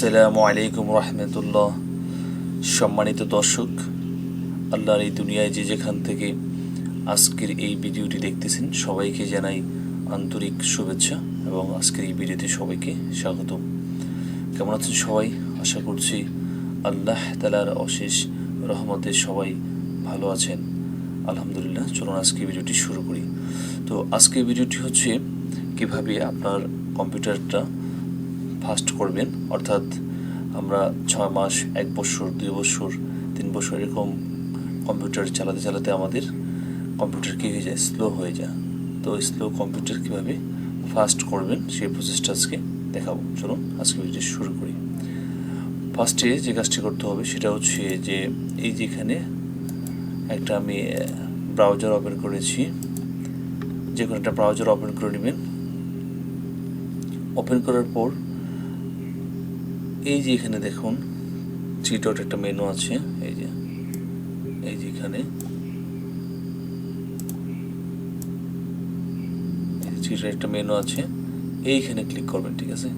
আসসালামু আলাইকুম রহমতুল্লাহ। সম্মানিত দর্শক, আল্লাহর এই দুনিয়ায় যে যেখান থেকে আজকের এই ভিডিওটি দেখতেছেন, সবাইকে জানাই আন্তরিক শুভেচ্ছা এবং আজকের এই ভিডিওতে সবাইকে স্বাগতম। কেমন আছেন সবাই? আশা করছি আল্লাহ তালার অশেষ রহমতে সবাই ভালো আছেন। আলহামদুলিল্লাহ, চলুন আজকে ভিডিওটি শুরু করি। তো আজকে ভিডিওটি হচ্ছে, কীভাবে আপনার কম্পিউটারটা ফাস্ট করবেন। অর্থাৎ আমরা ছয় মাস, এক বছর, দুই বছর, তিন বছর এরকম কম্পিউটার চালাতে চালাতে আমাদের কম্পিউটার কী হয়ে যায়? স্লো হয়ে যায়। তো স্লো কম্পিউটার কীভাবে ফাস্ট করবেন সেই প্রসেসটা আজকে দেখাবো। চলুন আজকে ভিডিও শুরু করি। ফার্স্টে যে কাজটি করতে হবে সেটা হচ্ছে যে এই যেখানে একটা আমি ব্রাউজার ওপেন করেছি। যে কোনো একটা ব্রাউজার ওপেন করে নেবেন। ওপেন করার পর এই যে এখানে দেখুন ডট একটা মেনু আছে, এই যে এই যে এখানে। ডট একটা মেনু আছে, এইখানে ক্লিক করবেন, ঠিক আছে?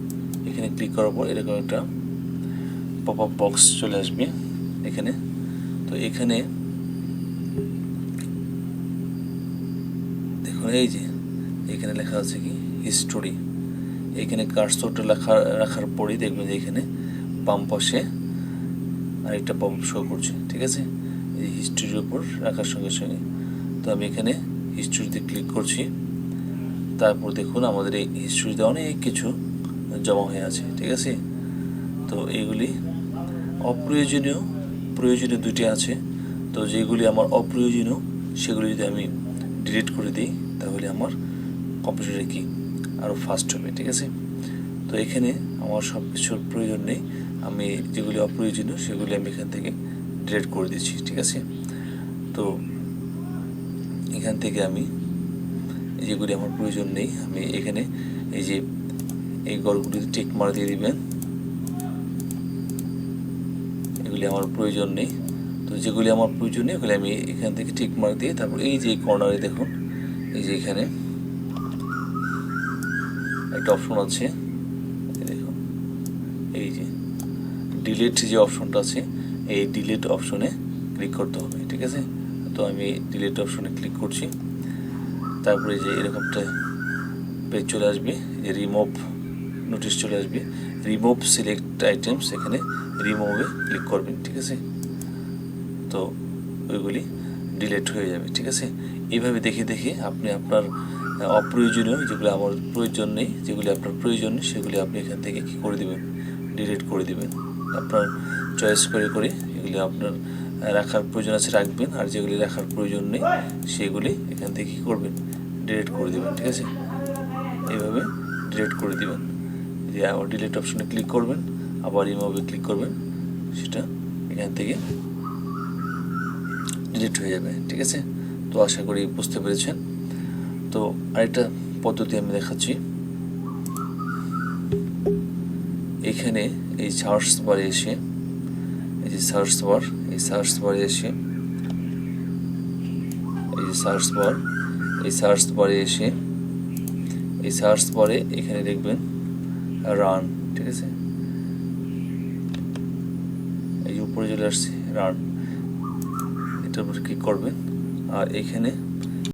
এখানে ক্লিক করার পর এরকম একটা পপ আপ বক্স চলে আসবে, এখানে। তো এখানে দেখুন, এই যে, এখানে লেখা আছে কি? হিস্টোরি এখানে কার্সরটা লেখা রাখার পরেই দেখবেন যে এখানে বাম পাশে আরেকটা পপ শো করছে, ঠিক আছে? এই হিস্ট্রির উপর রাখার সঙ্গে সঙ্গে। তো আমি এখানে হিস্ট্রিতে ক্লিক করছি। তারপর দেখুন আমাদের এই হিস্ট্রিতে অনেক কিছু জমা হয়ে আছে, ঠিক আছে? তো এইগুলি অপ্রয়োজনীয়, প্রয়োজনীয় দুটি আছে। তো যেগুলি আমার অপ্রয়োজনীয়, সেগুলি যদি আমি ডিলিট করে দিই, তাহলে আমার কম্পিউটারে কি আরও ফাস্ট হবে, ঠিক আছে? তো এখানে আমার সব কিছুর প্রয়োজন নেই। আমি যেগুলি অপ্রয়োজনীয় সেগুলি আমি এখান থেকে ডিলেট করে দিচ্ছি, ঠিক আছে? তো এখান থেকে আমি যেগুলি আমার প্রয়োজন নেই, আমি এখানে এই যে এই গড়গুলিতে টিক মার দিয়ে দিবেন। এগুলি আমার প্রয়োজন নেই। তো যেগুলি আমার প্রয়োজন নেই, ওগুলি আমি এখান থেকে টিক মার দিয়ে তারপর এই যে কর্নারে দেখুন, এই যে এখানে একটা অপশন আছে। এই যে ডিলিট যে অপশনটা আছে, এই ডিলিট অপশনে ক্লিক করতে হবে, ঠিক আছে? তো আমি ডিলিট অপশনে ক্লিক করছি। তারপরে যে এরকমটা পেজ চলে আসবে যে রিমুভ নোটিশ চলে আসবে। রিমুভ সিলেক্ট আইটেমস এখানে রিমুভে ক্লিক করবেন, ঠিক আছে? তো ওইগুলি ডিলিট হয়ে যাবে, ঠিক আছে? এইভাবে দেখে দেখে আপনি আপনার অপ্রয়োজনীয়, যেগুলো আমার প্রয়োজন নেই, যেগুলি আপনার প্রয়োজন নেই, সেগুলি আপনি এখান থেকে কী করে দেবেন? ডিলিট করে দেবেন। আপনার চয়েস করে করে এগুলি আপনার রাখার প্রয়োজন আছে, রাখবেন। আর যেগুলি রাখার প্রয়োজন নেই, সেগুলি এখান থেকে কী করবেন? ডিলিট করে দেবেন, ঠিক আছে? এইভাবে ডিলিট করে দেবেন। যে আবার ডিলিট অপশনে ক্লিক করবেন, আবার রিমুভে ক্লিক করবেন, সেটা এখান থেকে ডিলিট হয়ে যাবে, ঠিক আছে? তো আশা করি বুঝতে পেরেছেন। তো আরেকটা পদ্ধতি আমি দেখাচ্ছি। এখানে এই সার্চ বারে এসে, এই যে সার্চ বার এই সার্চ বারে এসে, এই যে সার্চ বার এই সার্চ বারে এসে, এই সার্চ বারে এখানে দেখবেন রান ঠিক আছে? এই উপরে চলে আসছে রান এটার উপর ক্লিক করবেন। আর এখানে